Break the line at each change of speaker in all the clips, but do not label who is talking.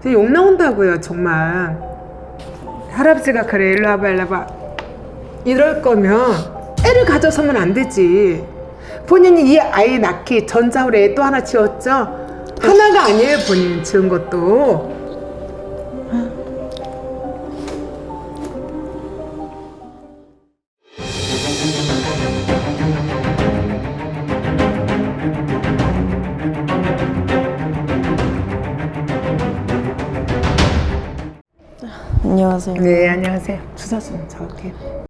되게 욕 나온다고요, 정말. 할아버지가 그래, 일로 와봐, 일로 와봐. 이럴 거면 애를 가져서면 안 되지. 본인이 이 아이 낳기 전자울에 애또 하나 지었죠? 하나가 아니에요, 본인 지은 것도.
안녕하세요.
네, 안녕하세요. 주사 좀 적을게요.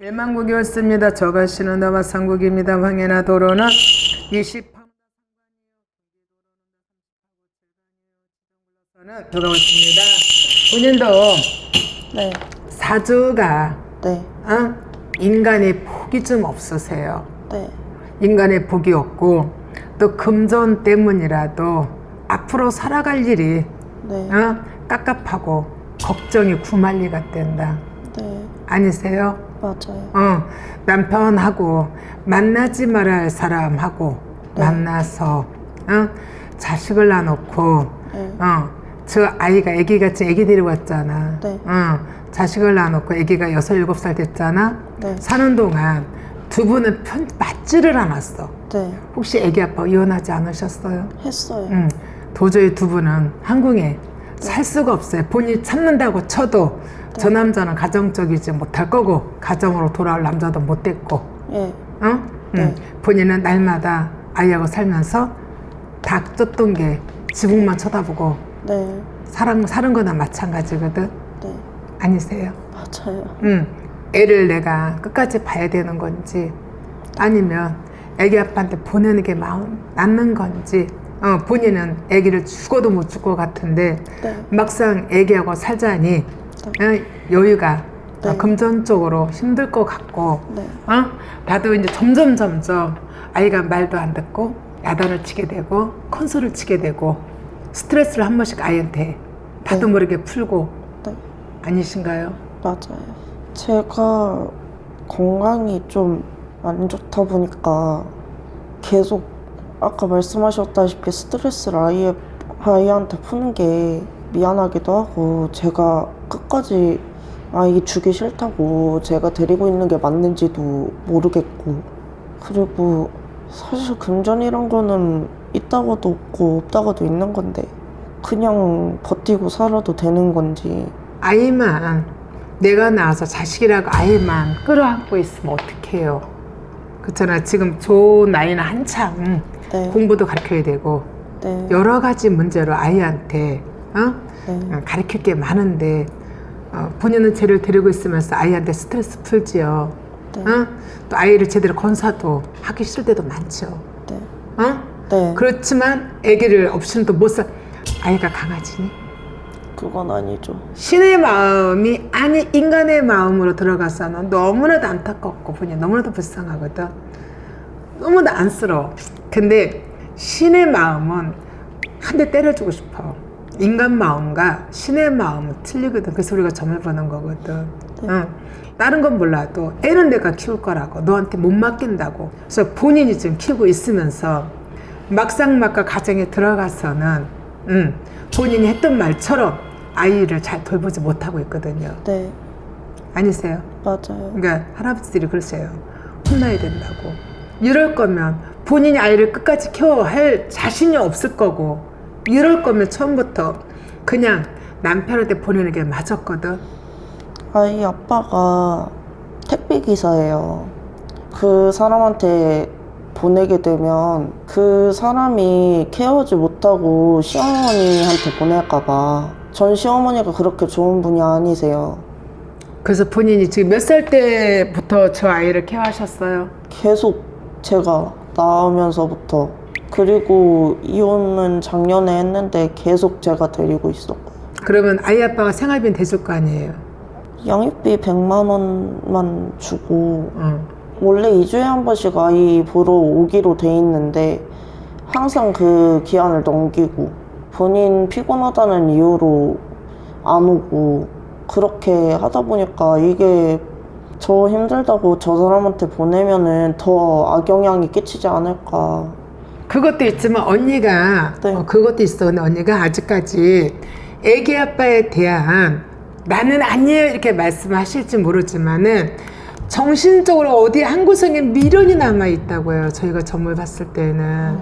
일만국이 었습니다. 저가시는 나와 상국입니다. 황해나 도로는 20... 는 들어왔습니다. 본인도
네,
사주가
네,
어? 인간의 복이 좀 없으세요.
네,
인간의 복이 없고 또 금전 때문이라도 앞으로 살아갈 일이
네,
어? 깝깝하고 걱정이 구만리가 된다.
네,
아니세요?
맞아요.
어, 남편하고 만나지 말아야 할 사람하고
네.
만나서 어? 자식을 낳아놓고
네,
어, 저 아이가 아기같이 아기 데리고 왔잖아.
네.
어, 자식을 낳아놓고 아기가 여섯 일곱 살 됐잖아.
네.
사는 동안 두 분은 편, 맞지를 않았어.
네,
혹시 아기 아빠 이혼하지 않으셨어요?
했어요.
음, 도저히 두 분은 한국에 살 수가 없어요. 본인이 참는다고 쳐도 저 남자는 가정적이지 못할 거고 가정으로 돌아올 남자도 못 됐고,
예,
어? 음,
네.
본인은 날마다 아이하고 살면서 닭 쫓던 게 지붕만 쳐다보고
네,
사랑 사는 거나 마찬가지거든.
네,
아니세요?
맞아요.
음, 애를 내가 끝까지 봐야 되는 건지 아니면 애기 아빠한테 보내는 게 마음 낫는 건지 어, 본인은 애기를 죽어도 못 줄 것 같은데
네,
막상 애기하고 살자니 어, 여유가
네.
어, 금전적으로 힘들 것 같고
네,
어? 나도 이제 점점 점점 아이가 말도 안 듣고 야단을 치게 되고 콘솔을 치게 되고 스트레스를 한 번씩 아이한테 나도
네.
모르게 풀고
네,
아니신가요?
맞아요. 제가 건강이 좀 안 좋다 보니까 계속 아까 말씀하셨다시피 스트레스를 아이에, 아이한테 푸는 게 미안하기도 하고 제가 끝까지 아이 주기 싫다고 제가 데리고 있는 게 맞는지도 모르겠고 그리고 사실 금전이란 거는 있다고도 없고 없다고도 있는 건데 그냥 버티고 살아도 되는 건지
아이만 내가 낳아서 자식이라고 아이만 끌어안고 있으면 어떡해요? 그렇잖아. 지금 조 나이는 한창
네,
공부도 가르쳐야 되고
네,
여러 가지 문제로 아이한테 어?
네,
어, 가르칠 게 많은데 어, 본인은 쟤를 데리고 있으면서 아이한테 스트레스 풀지요
네,
어? 또 아이를 제대로 건사도 하기 싫을 때도 많죠
네,
어?
네,
그렇지만 아기를 없이는 또 못 살 아이가 강아지니?
그건 아니죠.
신의 마음이 아니 인간의 마음으로 들어가서는 너무나도 안타깝고 본인 너무나도 불쌍하거든. 너무도 안쓰러워. 근데 신의 마음은 한 대 때려주고 싶어. 인간 마음과 신의 마음은 틀리거든. 그래서 우리가 점을 보는 거거든. 응. 다른 건 몰라도 애는 내가 키울 거라고 너한테 못 맡긴다고. 그래서 본인이 지금 키우고 있으면서 막상 막가 가정에 들어가서는 음, 본인이 했던 말처럼 아이를 잘 돌보지 못하고 있거든요.
네,
아니세요?
맞아요.
그러니까 할아버지들이 그러세요. 혼나야 된다고. 이럴 거면 본인이 아이를 끝까지 케어할 자신이 없을 거고 이럴 거면 처음부터 그냥 남편한테 보내는 게 맞았거든.
아이 아빠가 택배 기사예요. 그 사람한테 보내게 되면 그 사람이 케어하지 못하고 시어머니한테 보낼까봐 전 시어머니가 그렇게 좋은 분이 아니세요.
그래서 본인이 지금 몇 살 때부터 저 아이를 케어하셨어요?
계속 제가 나오면서부터 그리고 이혼은 작년에 했는데 계속 제가 데리고 있었고
그러면 아이 아빠가 생활비는 대줄 거 아니에요?
양육비 100만 원만 주고
응.
원래 2주에 한 번씩 아이 보러 오기로 돼 있는데 항상 그 기한을 넘기고 본인 피곤하다는 이유로 안 오고 그렇게 하다 보니까 이게 저 힘들다고 저 사람한테 보내면은 더 악영향이 끼치지 않을까
그것도 있지만 언니가
네.
어, 그것도 있어. 근데 언니가 아직까지 애기 아빠에 대한 나는 아니에요 이렇게 말씀하실지 모르지만은 정신적으로 어디 한 구석에 미련이 남아 있다고요. 저희가 점을 봤을 때는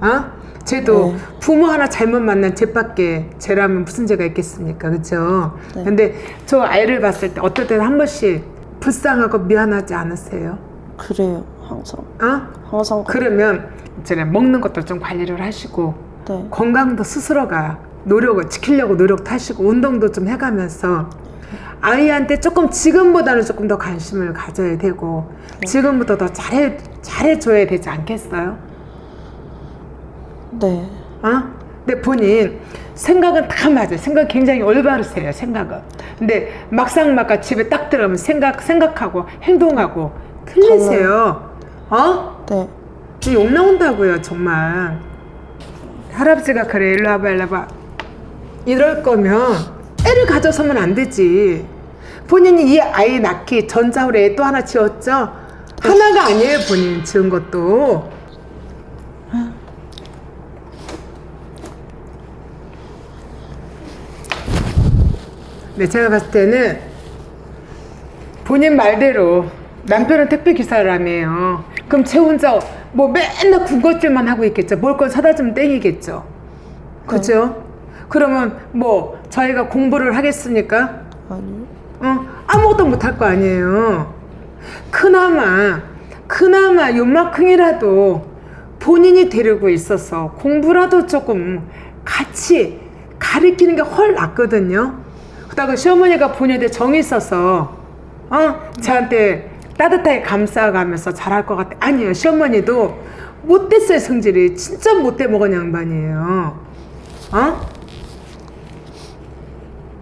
어? 쟤도
네.
부모 하나 잘못 만난 쟤밖에 쟤라면 무슨 죄가 있겠습니까, 그렇죠?
네.
근데 저 아이를 봤을 때 어떨 때는 한 번씩 불쌍하고 미안하지 않으세요?
그래요 항상
어?
항상 그-
그러면 이제 먹는 것도 좀 관리를 하시고
네.
건강도 스스로가 노력을 지키려고 노력하시고 운동도 좀 해가면서 아이한테 조금 지금보다는 조금 더 관심을 가져야 되고 지금부터 더 잘해 잘해줘야 되지 않겠어요?
네.
어? 근데 본인 생각은 다 맞아요. 생각 굉장히 올바르세요. 생각은. 근데 막상 막가 집에 딱 들어가면 생각 생각하고 행동하고 틀리세요. 어?
네.
지욕 나온다고요, 정말. 할아버지가 그래, 일로 와봐, 일로 와봐. 이럴 거면 애를 가져서면 안 되지. 본인이 이 아이 낳기 전자후로 애또 하나 지었죠? 하나가 아니에요, 본인 지은 것도. 네, 제가 봤을 때는 본인 말대로 남편은 택배 기사라며요. 그럼 쟤 혼자 뭐 맨날 군것질만 하고 있겠죠. 뭘 건 사다 주면 땡이겠죠. 그죠? 그러면 뭐 저희가 공부를 하겠습니까?
아니요.
어, 아무것도 못할 거 아니에요. 그나마, 그나마 요만큼이라도 본인이 데리고 있어서 공부라도 조금 같이 가르치는 게 훨 낫거든요. 그다가 시어머니가 본인한테 정이 있어서, 어, 저한테 따뜻하게 감싸가면서 잘할 것 같아. 아니에요. 시어머니도 못됐어요, 성질이. 진짜 못돼 먹은 양반이에요. 어?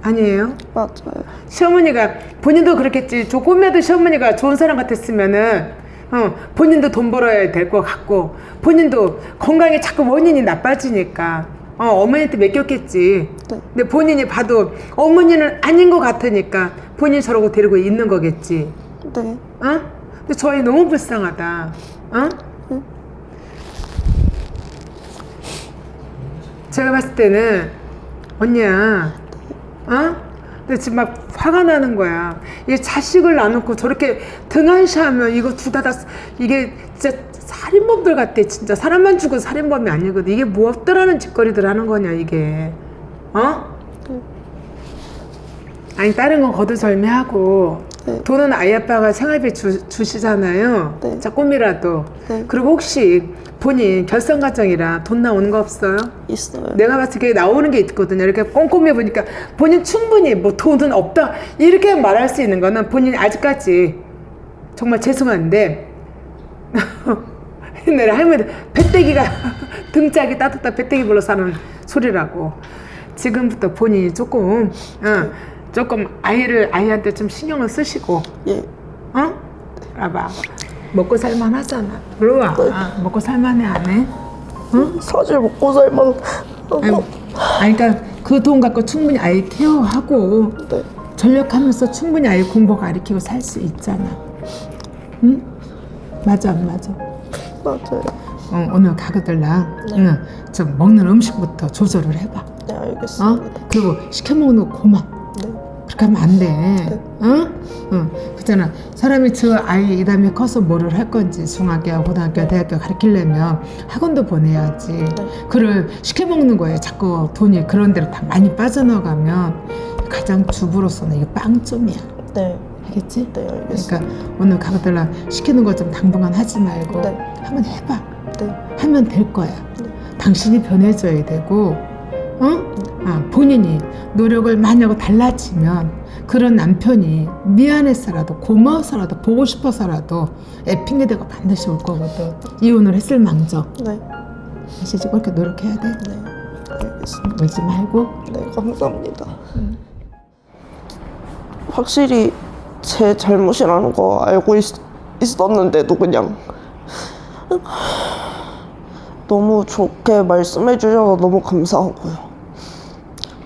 아니에요?
맞아요.
시어머니가 본인도 그렇겠지. 조금이라도 시어머니가 좋은 사람 같았으면은 어, 본인도 돈 벌어야 될 것 같고 본인도 건강에 자꾸 원인이 나빠지니까 어, 어머니한테 맡겼겠지.
네.
근데 본인이 봐도 어머니는 아닌 것 같으니까 본인 저러고 데리고 있는 거겠지.
네.
어? 근데 저희 너무 불쌍하다. 어?
응.
제가 봤을 때는 언니야, 어? 근데 지금 막 화가 나는 거야. 이게 자식을 나놓고 저렇게 등한시하면 이거 두다 다 이게 진짜 살인범들 같아. 진짜 사람만 죽은 살인범이 아니거든. 이게 뭐 없더라는 짓거리들 하는 거냐 이게, 어? 아니 다른 건 거두절미하고
네.
돈은 아이 아빠가 생활비 주, 주시잖아요.
네.
조금이라도.
네.
그리고 혹시 본인 결성 과정이라 돈 나오는 거 없어요?
있어요.
내가 봤을 때 나오는 게 있거든요. 이렇게 꼼꼼히 보니까 본인 충분히 뭐 돈은 없다 이렇게 말할 수 있는 거는 본인이 아직까지 정말 죄송한데 옛날에 할머니 배때기가 등짝이 따뜻한 배때기 불러서 하는 소리라고 지금부터 본인이 조금 어, 조금 아이를 아이한테 좀 신경을 쓰시고
예.
어? 봐봐 먹고 살만 하잖아. 들어와. 아, 먹고 살만해 안 해?
사실 먹고 살만
아니. 아니 그러니까 그 돈 갖고 충분히 아이 케어하고
네.
전력하면서 충분히 아이 공부 가르치고 살 수 있잖아. 응? 맞아 안 맞아?
맞아요.
어, 오늘 가거들랑
네.
응, 좀 먹는 음식부터 조절을 해봐.
네,
어?
알겠습니다.
그리고 시켜 먹는 거 고만.
네.
그렇게 하면 안 돼. 응? 응. 그잖아. 사람이 저 아이 이 다음에 커서 뭐를 할 건지 중학교, 고등학교, 대학교 가르치려면 학원도 보내야지. 그를 시켜 먹는 거예요. 자꾸 돈이 그런 데로 다 많이 빠져나가면 가장 주부로서는 이거 빵점이야.
네.
알겠지?
네, 알겠습니다.
그러니까 오늘 가거들랑 시키는 거 좀 당분간 하지 말고
네.
한번 해봐.
네.
하면 될 거야.
네.
당신이 변해줘야 되고, 어? 아, 본인이 노력을 많이 하고 달라지면 그런 남편이 미안해서라도 고마워서라도 보고 싶어서라도 애 핑계 대고 반드시 올 거거든. 이혼을 했을 망정.
네.
아시지? 그렇게 노력해야 돼.
네. 알겠습니다.
울지 말고.
네, 감사합니다. 확실히 제 잘못이라는 거 알고 있, 있었는데도 그냥 너무 좋게 말씀해 주셔서 너무 감사하고요.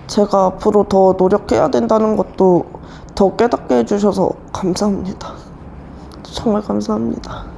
제가 앞으로 더 노력해야 된다는 것도 더 깨닫게 해주셔서 감사합니다. 정말 감사합니다.